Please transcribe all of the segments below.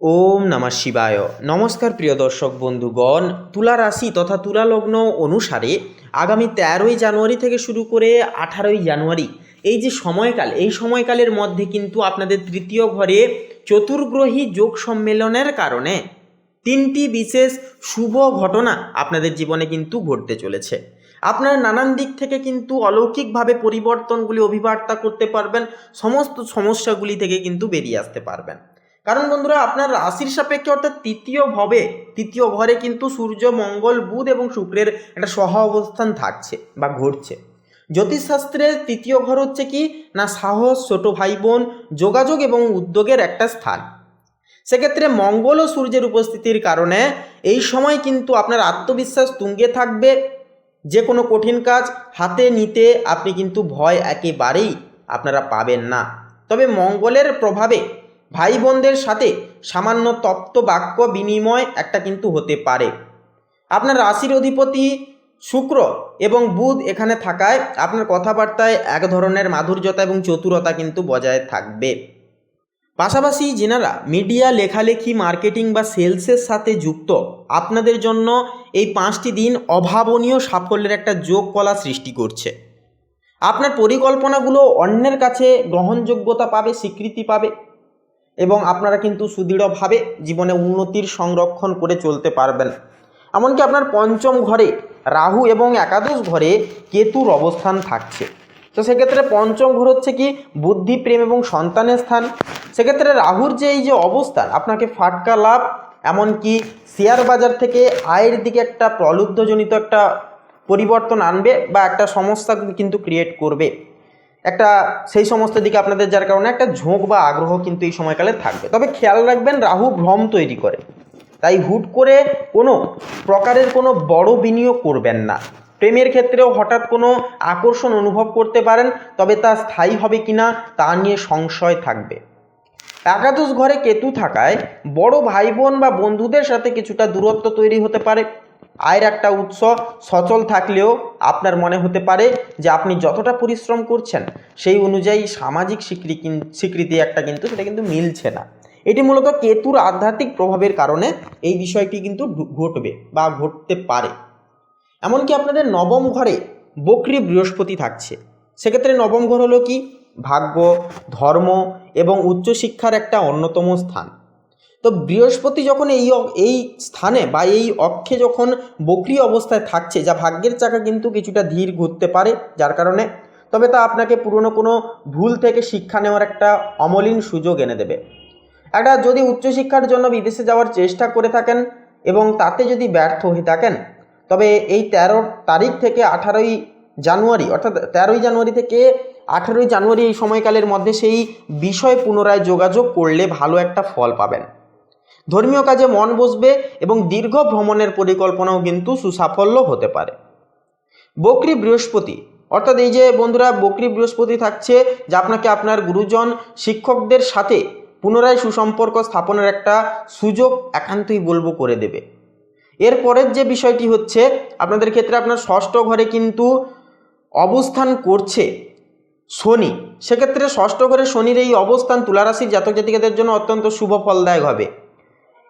ওম নমঃ শিবায়। নমস্কার প্রিয় দর্শক বন্ধুগণ তুলা রাশি তথা তুলা লগ্ন অনুসারে আগামী তেরোই জানুয়ারি থেকে শুরু করে আঠারোই জানুয়ারি, এই যে সময়কাল, এই সময়কালের মধ্যে কিন্তু আপনাদের তৃতীয় ঘরে চতুর্গ্রহী যোগ সম্মেলনের কারণে তিনটি বিশেষ শুভ ঘটনা আপনাদের জীবনে কিন্তু ঘটতে চলেছে। আপনারা নানান দিক থেকে কিন্তু অলৌকিকভাবে পরিবর্তনগুলি, অভিবার্তা করতে পারবেন, সমস্ত সমস্যাগুলি থেকে কিন্তু বেরিয়ে আসতে পারবেন। কারণ বন্ধুরা, আপনার রাশির সাপেক্ষে অর্থাৎ তৃতীয় ভাবে, তৃতীয় ঘরে কিন্তু সূর্য, মঙ্গল, বুধ এবং শুক্রের একটা সহ অবস্থান থাকছে বা ঘটছে। জ্যোতিষশাস্ত্রের তৃতীয় ঘর হচ্ছে কি? না, সাহস, ছোট ভাই বোন যোগাযোগ এবং উদ্যোগের একটা স্থান। সেক্ষেত্রে মঙ্গল ও সূর্যের উপস্থিতির কারণে এই সময় কিন্তু আপনার আত্মবিশ্বাস তুঙ্গে থাকবে, যে কোনো কঠিন কাজ হাতে নিতে আপনি কিন্তু ভয় একেবারেই আপনারা পাবেন না। তবে মঙ্গলের প্রভাবে ভাই বোনদের সাথে সামান্য তপ্ত বাক্য বিনিময় একটা কিন্তু হতে পারে। আপনার রাশির অধিপতি শুক্র এবং বুধ এখানে থাকায় আপনার কথাবার্তায় এক ধরনের মাধুর্যতা এবং চতুরতা কিন্তু বজায় থাকবে। পাশাপাশি যেনারা মিডিয়া, লেখালেখি, মার্কেটিং বা সেলসের সাথে যুক্ত, আপনাদের জন্য এই পাঁচটি দিন অভাবনীয় সাফল্যের একটা যোগ কলা সৃষ্টি করছে। আপনার পরিকল্পনাগুলো অন্যের কাছে গ্রহণযোগ্যতা পাবে, স্বীকৃতি পাবে। এবং আপনারা কিন্তু সুদৃঢ়ভাবে জীবনে উন্নতির সংরক্ষণ করে চলতে পারবেন। এমনকি আপনার পঞ্চম ঘরে রাহু এবং একাদশ ঘরে কেতুর অবস্থান থাকছে। তো সেক্ষেত্রে পঞ্চম ঘর হচ্ছে কি বুদ্ধি, প্রেম এবং সন্তানের স্থান। সেক্ষেত্রে রাহুর যে এই যে অবস্থান, আপনাকে ফাটকা লাভ, এমনকি শেয়ার বাজার থেকে আয়ের দিকে একটা প্রলুব্ধজনিত একটা পরিবর্তন আনবে বা একটা সমস্যা কিন্তু ক্রিয়েট করবে। একটা সেই সমস্ত দিকে আপনাদের যার কারণে একটা ঝোঁক বা আগ্রহ কিন্তু এই সময়কালে থাকবে। তবে খেয়াল রাখবেন, রাহু ভ্রম তৈরি করে। তাই হুট করে কোনো প্রকারের কোনো বড় বিনিয়োগ করবেন না। প্রেমের ক্ষেত্রেও হঠাৎ কোনো আকর্ষণ অনুভব করতে পারেন, তবে তা স্থায়ী হবে কিনা তা নিয়ে সংশয় থাকবে। একাদশ ঘরে কেতু থাকায় বড় ভাই বোন বা বন্ধুদের সাথে কিছুটা দূরত্ব তৈরি হতে পারে। আয়ের একটা উৎস সচল থাকলেও আপনার মনে হতে পারে যে আপনি যতটা পরিশ্রম করছেন, সেই অনুযায়ী সামাজিক স্বীকৃতি স্বীকৃতি একটা কিন্তু সেটা কিন্তু মিলছে না। এটি মূলত কেতুর আধ্যাত্মিক প্রভাবের কারণে এই বিষয়টি কিন্তু ঘটবে বা ঘটতে পারে। এমনকি আপনাদের নবম ঘরে বকরি বৃহস্পতি থাকছে। সেক্ষেত্রে নবম ঘর হলো কি? ভাগ্য, ধর্ম এবং উচ্চশিক্ষার একটা অন্যতম স্থান। তো বৃহস্পতি যখন এই এই স্থানে বা এই অক্ষে যখন বকরি অবস্থায় থাকছে, যা ভাগ্যের চাকা কিন্তু কিছুটা ধীর ঘুরতে পারে, যার কারণে, তবে তা আপনাকে পুরনো কোনো ভুল থেকে শিক্ষা নেওয়ার একটা অমলিন সুযোগ এনে দেবে। একটা যদি উচ্চশিক্ষার জন্য বিদেশে যাওয়ার চেষ্টা করে থাকেন এবং তাতে যদি ব্যর্থ হয়ে থাকেন, তবে এই তেরো তারিখ থেকে আঠারোই জানুয়ারি, অর্থাৎ তেরোই জানুয়ারি থেকে আঠারোই জানুয়ারি এই সময়কালের মধ্যে সেই বিষয় পুনরায় যোগাযোগ করলে ভালো একটা ফল পাবেন। ধর্মীয় কাজে মন বসবে এবং দীর্ঘ ভ্রমণের পরিকল্পনাও কিন্তু সুসাফল্য হতে পারে। বকরি বৃহস্পতি, অর্থাৎ এই যে বন্ধুরা, বকরি বৃহস্পতি থাকছে, যা আপনাকে আপনার গুরুজন, শিক্ষকদের সাথে পুনরায় সুসম্পর্ক স্থাপনের একটা সুযোগ একান্তই বলব করে দেবে। এরপরের যে বিষয়টি হচ্ছে, আপনাদের ক্ষেত্রে আপনার ষষ্ঠ ঘরে কিন্তু অবস্থান করছে শনি। সেক্ষেত্রে ষষ্ঠ ঘরে শনির এই অবস্থান তুলারাশির জাতক জাতিকাদের জন্য অত্যন্ত শুভ ফলদায়ক হবে।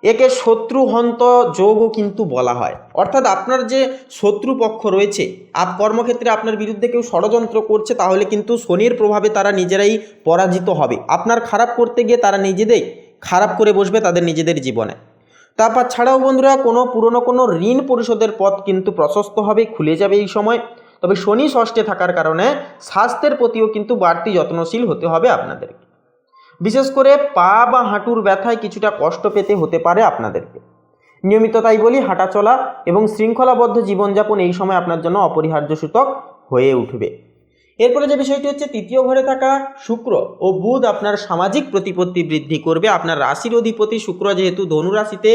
একে শত্রুহন্ত যোগও কিন্তু বলা হয়। অর্থাৎ আপনার যে শত্রুপক্ষ রয়েছে, আপ কর্মক্ষেত্রে আপনার বিরুদ্ধে কেউ ষড়যন্ত্র করছে, তাহলে কিন্তু শনির প্রভাবে তারা নিজেরাই পরাজিত হবে। আপনার খারাপ করতে গিয়ে তারা নিজেদের খারাপ করে বসবে তাদের নিজেদের জীবনে। তারপর ছাড়াও বন্ধুরা, কোনো পুরনো কোনো ঋণ পরিশোধের পথ কিন্তু প্রশস্ত হবে, খুলে যাবে এই সময়। তবে শনি ষষ্ঠে থাকার কারণে স্বাস্থ্যের প্রতিও কিন্তু বাড়তি যত্নশীল হতে হবে আপনাদেরকে। বিশেষ করে পা বা হাঁটুর ব্যথায় কিছুটা কষ্ট পেতে হতে পারে আপনাদেরকে। নিয়মিত তাই বলি, হাঁটা চলা এবং শৃঙ্খলাবদ্ধ জীবনযাপন এই সময় আপনার জন্য অপরিহার্য সূচক হয়ে উঠবে। এরপরে যে বিষয়টি হচ্ছে, তৃতীয় ঘরে থাকা শুক্র ও বুধ আপনার সামাজিক প্রতিপত্তি বৃদ্ধি করবে। আপনার রাশির অধিপতি শুক্র যেহেতু ধনুরাশিতে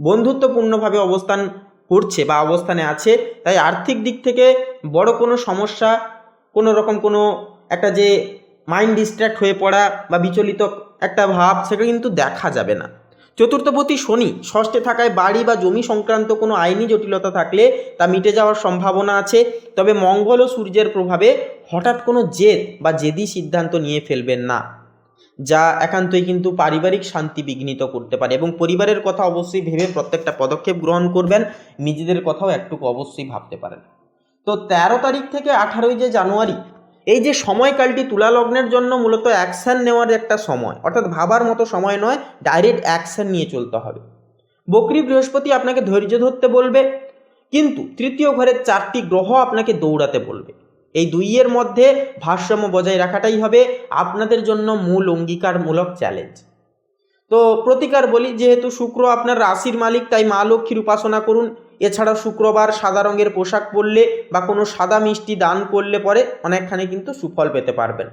বন্ধুত্বপূর্ণভাবে অবস্থান করছে বা অবস্থানে আছে, তাই আর্থিক দিক থেকে বড় কোনো সমস্যা, কোনো রকম কোনো একটা যে মাইন্ড ডিস্ট্র্যাক্ট হয়ে পড়া বা বিচলিত একটা ভাব, সেটা কিন্তু দেখা যাবে না। চতুর্থপতি শনি, ষষ্ঠে থাকায় বাড়ি বা জমি সংক্রান্ত কোনো আইনি জটিলতা থাকলে তা মিটে যাওয়ার সম্ভাবনা আছে। তবে মঙ্গল ও সূর্যের প্রভাবে হঠাৎ কোনো জেদ বা জেদি সিদ্ধান্ত নিয়ে ফেলবেন না, যা একান্তই কিন্তু পারিবারিক শান্তি বিঘ্নিত করতে পারে এবং পরিবারের কথা অবশ্যই ভেবে প্রত্যেকটা পদক্ষেপ গ্রহণ করবেন, নিজেদের কথাও একটুকু অবশ্যই ভাবতে পারেন। তো তেরো তারিখ থেকে আঠারোই যে জানুয়ারি এই যে সময়কালটি তুলা লগ্নের জন্য মূলত অ্যাকশন নেওয়ার একটা সময়, অর্থাৎ ভাবার মতো সময় নয়, ডাইরেক্ট অ্যাকশন নিয়ে চলতে হবে। বকরি বৃহস্পতি আপনাকে ধৈর্য ধরতে বলবে, কিন্তু তৃতীয় ঘরের চারটি গ্রহ আপনাকে দৌড়াতে বলবে। এই দুইয়ের মধ্যে ভারসাম্য বজায় রাখাটাই হবে আপনাদের জন্য মূল অঙ্গীকারমূলক চ্যালেঞ্জ তো প্রতিকার বলি, যেহেতু শুক্র আপনার রাশির মালিক, তাই মা লক্ষ্মীর উপাসনা করুন। এছাড়া শুক্রবার সাদা রঙের পোশাক পরলে বা কোনো সাদা মিষ্টি দান করলে পরে অনেকখানি কিন্তু সুফল পেতে পারবেন।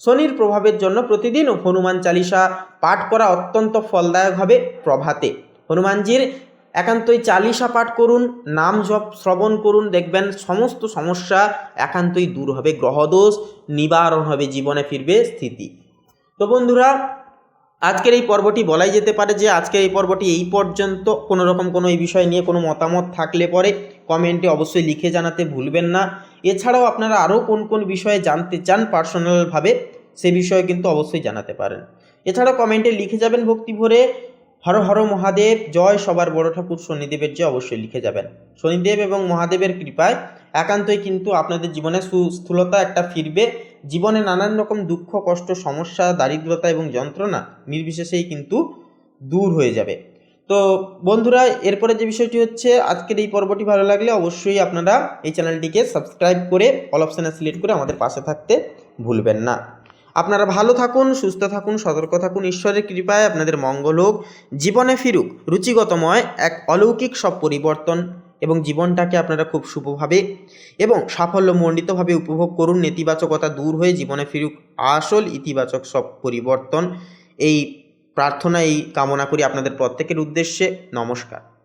শনির প্রভাবের জন্য প্রতিদিন হনুমান চালিসা পাঠ করা অত্যন্ত ফলদায়ক হবে প্রভাতে। হনুমানজির একান্তই চালিসা পাঠ করুন, নাম জপ শ্রবণ করুন, দেখবেন সমস্ত সমস্যা একান্তই দূর হবে, গ্রহদোষ, নিবারণ হবে, জীবনে ফিরবে স্থিতি। তো বন্ধুরা আজকের এই পর্বটি বলাই যেতে পারে যে আজকের এই পর্বটি এই পর্যন্ত কোনো রকম কোনো এই বিষয় নিয়ে কোনো মতামত থাকলে পরে কমেন্টে অবশ্যই লিখে জানাতে ভুলবেন না। এছাড়াও আপনারা আরও কোন কোন বিষয়ে জানতে চান পার্সোনালভাবে, সে বিষয়ে কিন্তু অবশ্যই জানাতে পারেন। এছাড়াও কমেন্টে লিখে যাবেন ভক্তি ভরে হর হর মহাদেব, জয় সবার বড় ঠাকুর শনিদেবের যে অবশ্যই লিখে যাবেন। শনিদেব এবং মহাদেবের কৃপায় একান্তই কিন্তু আপনাদের জীবনে সুস্থূলতা একটা ফিরবে। জীবনে নানান রকম দুঃখ, কষ্ট, সমস্যা, দারিদ্রতা এবং যন্ত্রণা নির্বিশেষেই কিন্তু দূর হয়ে যাবে। তো বন্ধুরা, এরপরে যে বিষয়টি হচ্ছে, আজকের এই পর্বটি ভালো লাগলে অবশ্যই আপনারা এই চ্যানেলটিকে সাবস্ক্রাইব করে অল অপশানে সিলেক্ট করে আমাদের পাশে থাকতে ভুলবেন না। আপনারা ভালো থাকুন, সুস্থ থাকুন, সতর্ক থাকুন, ঈশ্বরের কৃপায় আপনাদের মঙ্গল হোক, জীবনে ফিরুক, রুচিগতময় এক অলৌকিক সব পরিবর্তন। এবং জীবনটাকে আপনারা খুব শুভভাবে এবং সাফল্যমণ্ডিতভাবে উপভোগ করুন। নেতিবাচকতা দূর হয়ে জীবনে ফিরুক। আসল ইতিবাচক সব পরিবর্তন। এই প্রার্থনা, এই কামনা করি আপনাদের প্রত্যেকের উদ্দেশ্যে। নমস্কার।